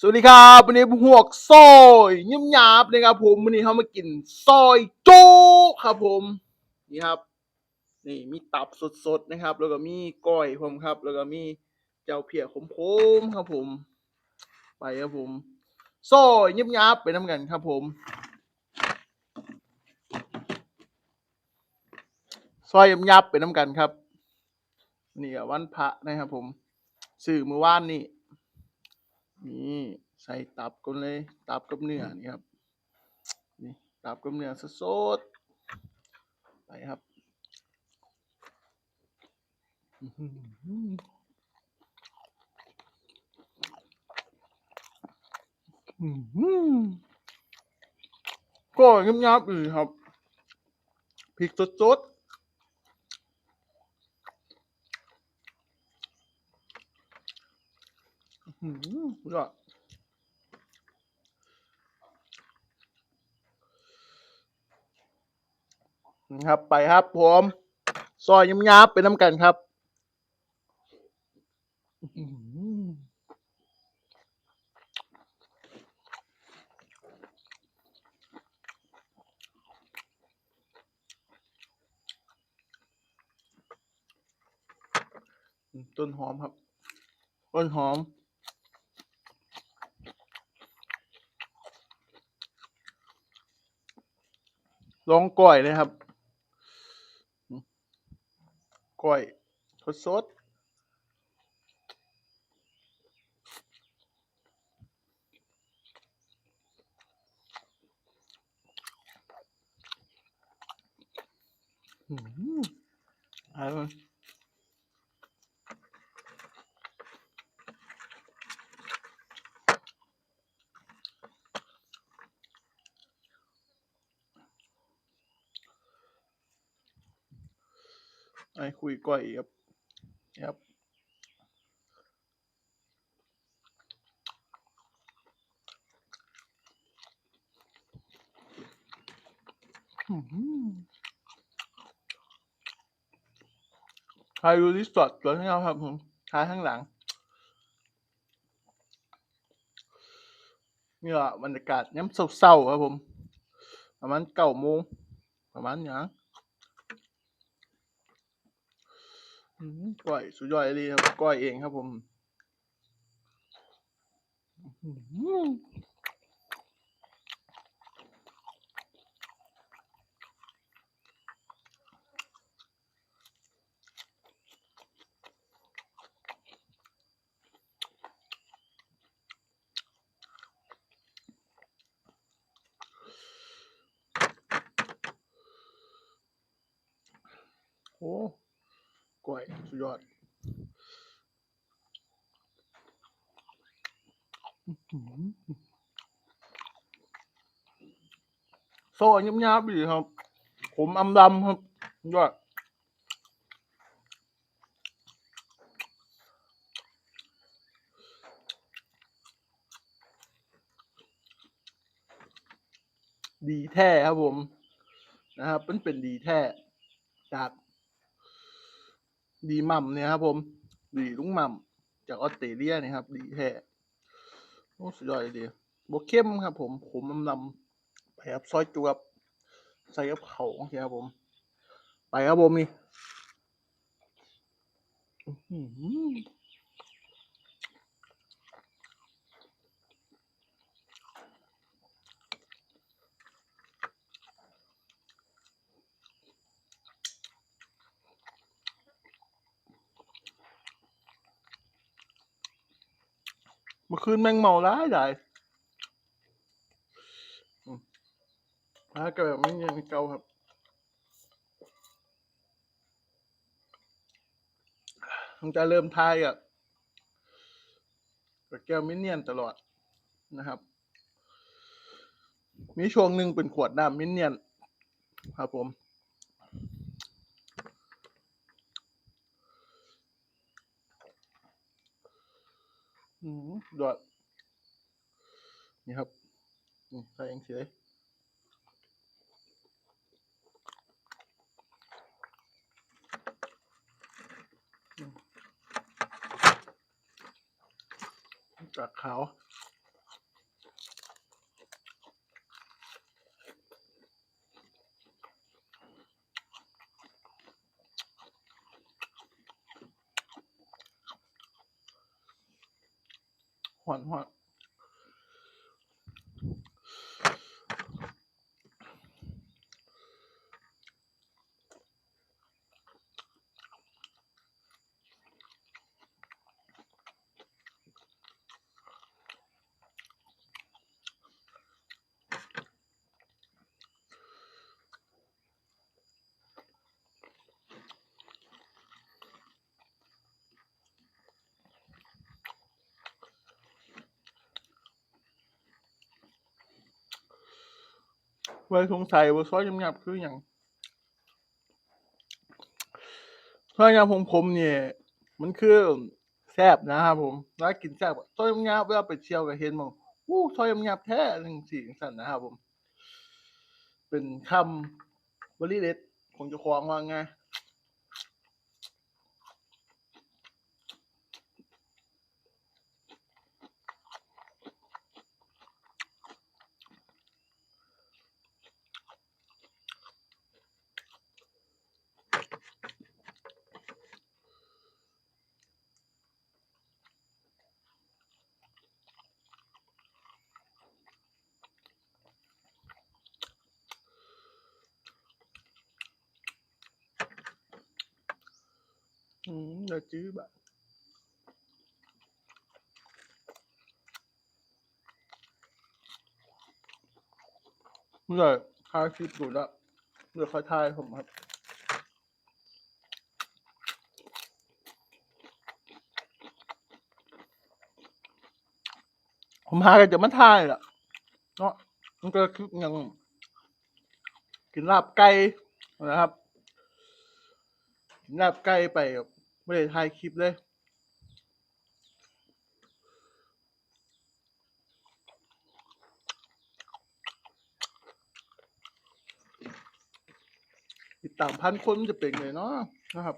สวัสดีครับวันนี้ผมหวกซอยยิ้มหยาบนะครับผมวันนี้เขามากินซอยโจ๊กครับผมนี่ครับ นี่มีตับสดๆนะครับ แล้วก็มีก้อยผมครับ แล้วก็มีเจ้าเพียขมๆครับผม ไปครับผมซอยยิ้มหยาบไปน้ำกันครับผมซอยยิ้มหยับไปน้ำกันครับ นี่ก็วันพระนะครับผมสื่อมือว่านนี่ นี่ใส่ตับกันเลย ตับกับเนื้อนี่ครับ นี่ตับกับเนื้อสดๆไปครับอื้อหืออื้อหือก็ยับๆเลยครับพริกสดๆอื้อ หือสุดยอดนะครับไปครับผมซอยยำยาบไปน้ำกันครับต้นหอมครับ ต้นหอม ลองก้อยเลยครับก้อยสดอืมอร่อย ไอ้คุยก้อยครับครับอื้อหือใครดูรีสอร์ทตัวที่เราครับผมท้ายข้างหลัง นี่แหละบรรยากาศย้ำเศร้าๆครับผม ประมาณเก้าโมงประมาณอย่างอืม ก้อยสุดยอดเลยครับก้อยเองครับผมอื้อหือโอ้ ก้อยสุดยอดอื้อหือโซ่ยำๆดีครับ ผมอำดำครับดยอดดีแท้ครับผม นะครับ มันเป็นดีแท้จาก ดีหม่มเนี่ยครับผม ดีลุงหม่มจากออสเตรเลียเนะครับ ดีแท้โอ้สุดยอดเลยดีบวเข้มครับ ผมผมนำนำไปครับซอยจวบใส่กับเขาโอเคครับผม ไปครับผมนี่ เมื่อคืนแม่งเมาร้ายได้อืมถ้าเกิดไม่ยังเก่าครับมันจะเริ่มทายอะกับแก้วมิเนียนตลอดนะครับ มีช่วงหนึ่งเป็นขวดน้ำมิเนียนครับผม อืมดอด นี่ครับ นี่ใส่เองเฉยจากขาว หอ ไว้สงสัยว่าซอยยำยับคืออย่างซอยยำผมผมเนี่ย มันคือแซ่บนะครับผมแล้วกินแซ่บซอยยำยับเวลาไปเที่ยวกับเห็นมองอู้ซอยยำยับแท้จังสี่สั่นนะครับผม เป็นคำบริเด็ดของเจ้าของว่าไง อืมเดี๋ยวจื้อแบบเมื่อคาคลิปดูแล้วเมื่อเขาทายผมครับผมหากันจะมาทายล่ะเนาะมันก็คืออย่างกินลาบไก่นะครับกินลาบไก่ไปแบบ ไม่ได้ถ่ายคลิปเลยติดตามพันคนมันจะเป็นไงเนาะนะครับ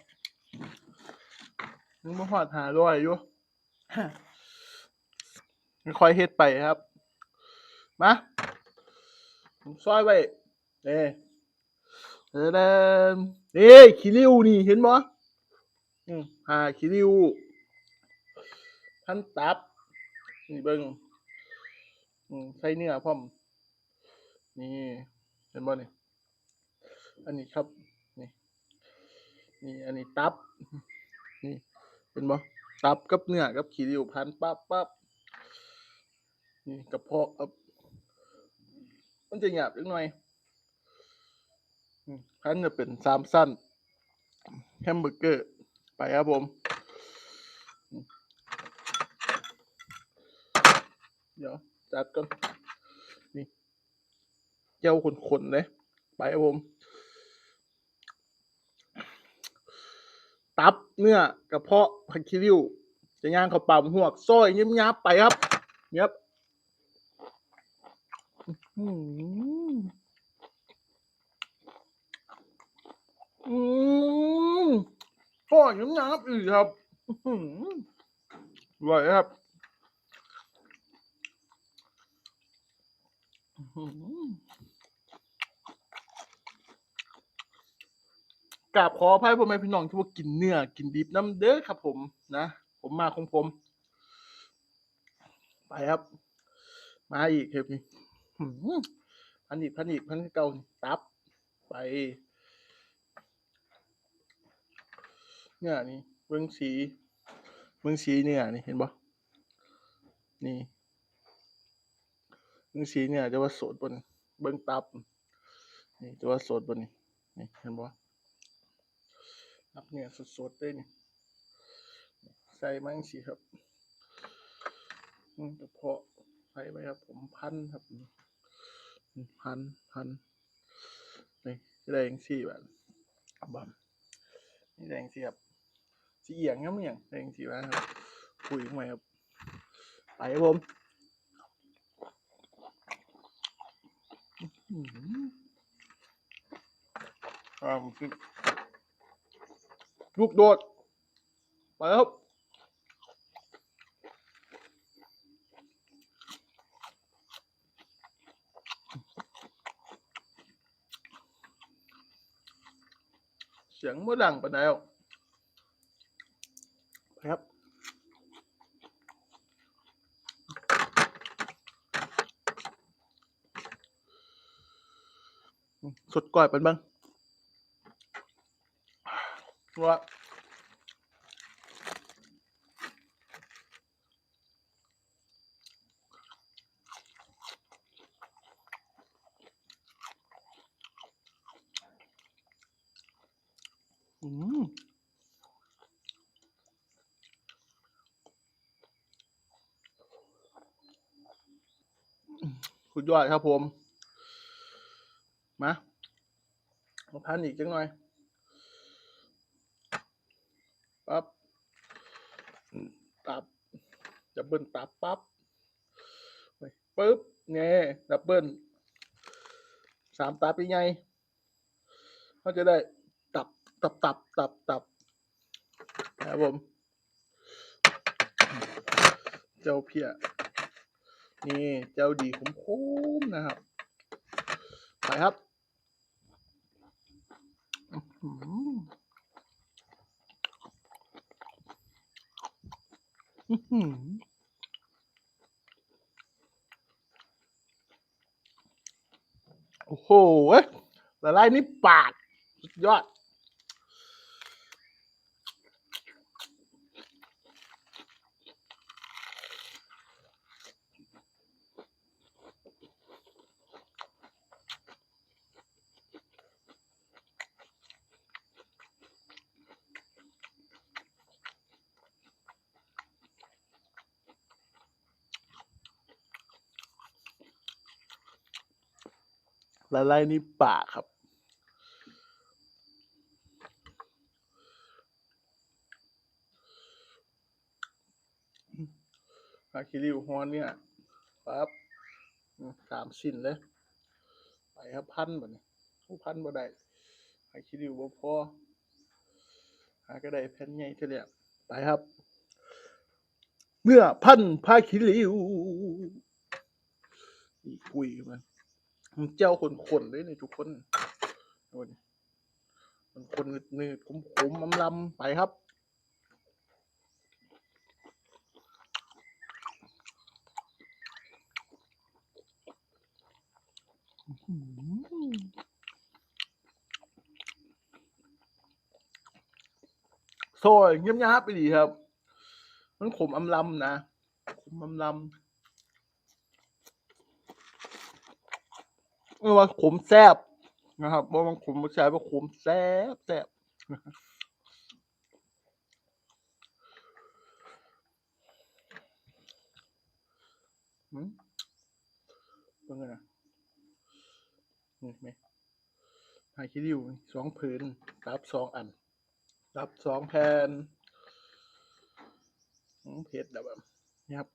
นึกมาหอดหาร้อยอยู่ค่อยเฮ็ดไปครับ มาผมซอยไว้เด้เด้อนี่ขี้ริ้วนี่เห็นบ่อืม หาขี้ริ้วพันตับ นี่เบิงอืมใส่เนื้อพร้อม นี่เห็นบ่นี่อันนี้ครับ นี่ นี่ อันนี้ตับ นี่เห็นบ่ตับกับเนื้อกับขี้ริ้วพันปั๊บปั๊บนี่กระเพาะครับมันจะหยาบนิดหน่อยอืมอันจะเป็นสามสั้นแฮมเบอร์เกอร์ ไปครับผม เดี๋ยวจัดก่อนนี่เจ้าขนๆเลยไปครับผม ตับเนื้อกระเพาะผักคิริวจะย่างข้าวปลาหวกซอยยิบยับไปครับเนียบอืมอืม พ่อยังน้ำอีกครับอื้อหืออร่อยครับกราบขออภัยพ่อแม่พี่น้องที่ว่ากินเนื้อกินดิบน้ำเด้อครับ ผมนะผมมาของผม ไปครับ มาอีกครับนี่พันอีกพันอีกพันเก่าตับไป เนี่ยนี่เบิ้งสีเบิ้งสีเนี่ยนี่เห็นบ่นี่เบิ้งสีเนี่ยจะว่าโสดบนเบิ้งตับนี่จะว่าโสดบนนี่นี่เห็นบ่ตับเนี่ยสดๆเลยนี่ใส่มาจังสีครับอืมกระเพาะใส่ไปครับ ผมพันครับพันพันนี่จะได้ยังสี่แบบบัมนี่แดงสี่ครับ สีเอียงครับเอียงแดงสี่แบบครับคุยใหม่ครับไปครับผมอื้อหืออ่าผมคือลูกโดดไปครับเสียงเมื่อดังปานใดอะ ครับสุดก่อยเป็นบ้างว่าอืม สุดยอดครับผม มามาพันอีกจังหน่อยปั๊บตับดับเบิลตับปั๊บไปปึ๊บเง่ดับเบิลสามตับเป็นไงเขาจะได้ตับตับตับตับตับนะครับผม เจ้าเพีย นี่เจ้าดีคุ้มๆนะครับ ไปครับอือหืออื้อหือโอ้โหเว้ยละลายในปาก สุดยอด ละลายในปากครับพาคิริวฮอนเนี่ยปั๊บสามสิ้นเลย ไปครับพันบ่เนี่ยผู้พันบ่ได้พาคิริวบ่พอหาก็ได้แผ่นใหญ่เท่าเลยไปครับ เมื่อพันพาคิริวนี่คุยมัน มันเจ้าคนคนๆเลยนี่ทุกคนมันคนนืดๆขมๆอำลำไปครับโซ่เงียบยับไปดีครับ มันขมอำลำนะ ขมอำลำ เออว่าขมแซบนะครับว่ามันขมไม่ใช่ว่าขมแซบแซบอืมเป็นไงนะนี่ไหมหาคิริวสองผืนรับสองอัน รับสองแผ่นอืมเผ็ดแบบนี้ครับ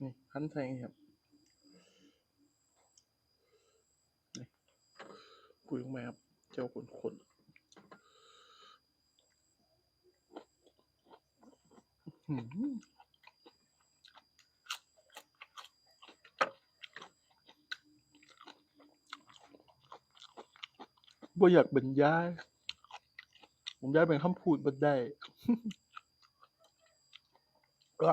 นี่พันใส่อย่างครับ ปุยลงมาครับเจ้าขนขนๆอื้อหือบ่อยากบรรยาย ผมย้เป็นคำพูดบันได้ก็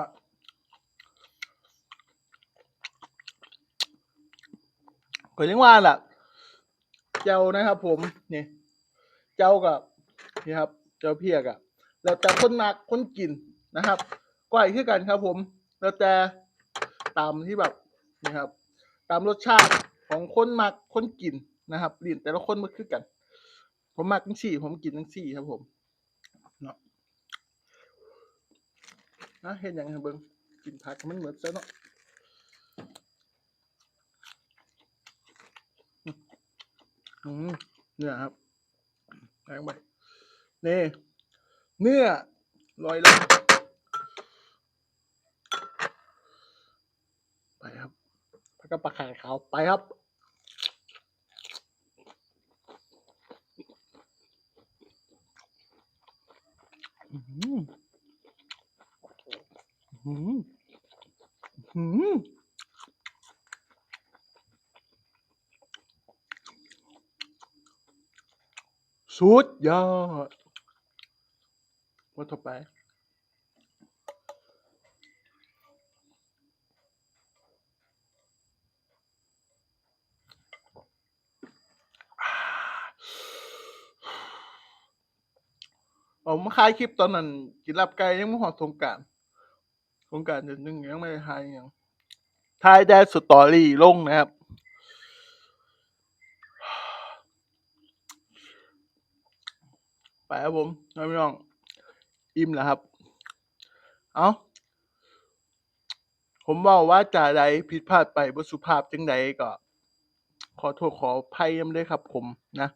ก็ยังว่าล่ะ เจ้านะครับ ผมนี่เจ้ากับนี่ครับ เจ้าเพียกอะแล้วแต่คนมักคนกินนะครับก้อยคือกันครับ ผม แล้วแต่ตามที่แบบนี่ครับ ตามรสชาติของคนมักคนกินนะครับลิ้นแต่ละคนมันคือกัน ผมมักทั้งสี่ ผมกินทั้งสี่ครับ ผมเนาะนะเห็นยังไงเบิ้งกินผักมันเหมือนซะเนาะ อืมเนื้อครับแรงไปนี่เนื้อลอยแล้วไปครับแล้วก็ปลาไข่ขาวไปครับอืมอืมอืม สุดยอดว่าต่อไป ผมคลายคลิปตอนนั้น กินลับไก่ยังไม่หอดสงการสงการจะนึ่งยังไม่ทายยังทายแดนสตอรี่ลงนะครับ ไปครับผมพี่น้อง อิ่มแล้วครับ เอาผมบอกว่าจ่าใดผิดพลาดไปบสุภาพจังใดก็ ขอโทษขอภัยยำด้วยครับ ผมนะ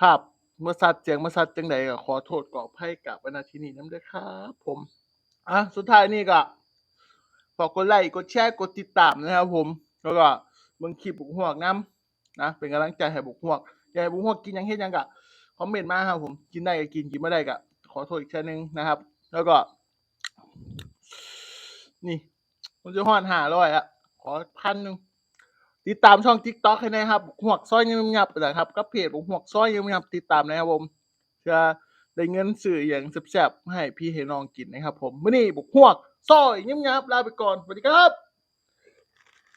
ภาพเมื่อสัดเสียงเมื่อสัดจังใดก็ขอโทษขออภัยกับวันอาทินี้น้ำด้วยครับ ผมอะสุดท้ายนี่ก็ฝากกดไลค์กดแชร์กดติดตามนะครับ ผม แล้วก็เบิ่งคลิปบุกหวกน้ำนะเป็นกำลังใจให้บุกหวกอยากให้บุกหวกกินยังเฮ็ดยังก็ คอมเมนต์มาครับผมกินได้ก็กินกินไม่ได้ก็ขอโทษอีกเช่นนึงนะครับ แล้วก็ นี่ผมจะหอนหาร้อยอะขอพันหนึ่งติดตามช่อง TikTok ให้นะครับบุกหวกซอยยิมยับนะครับกับเพจบุกหวกซอยยิมยับติดตามนะครับผมเพื่อได้เงินสื่ออย่างแซ่บๆให้พี่ให้น้องกินนะครับ ผมมื้อนี้บุกหวกซอยยิมยับลาไปก่อนสวัสดีครับ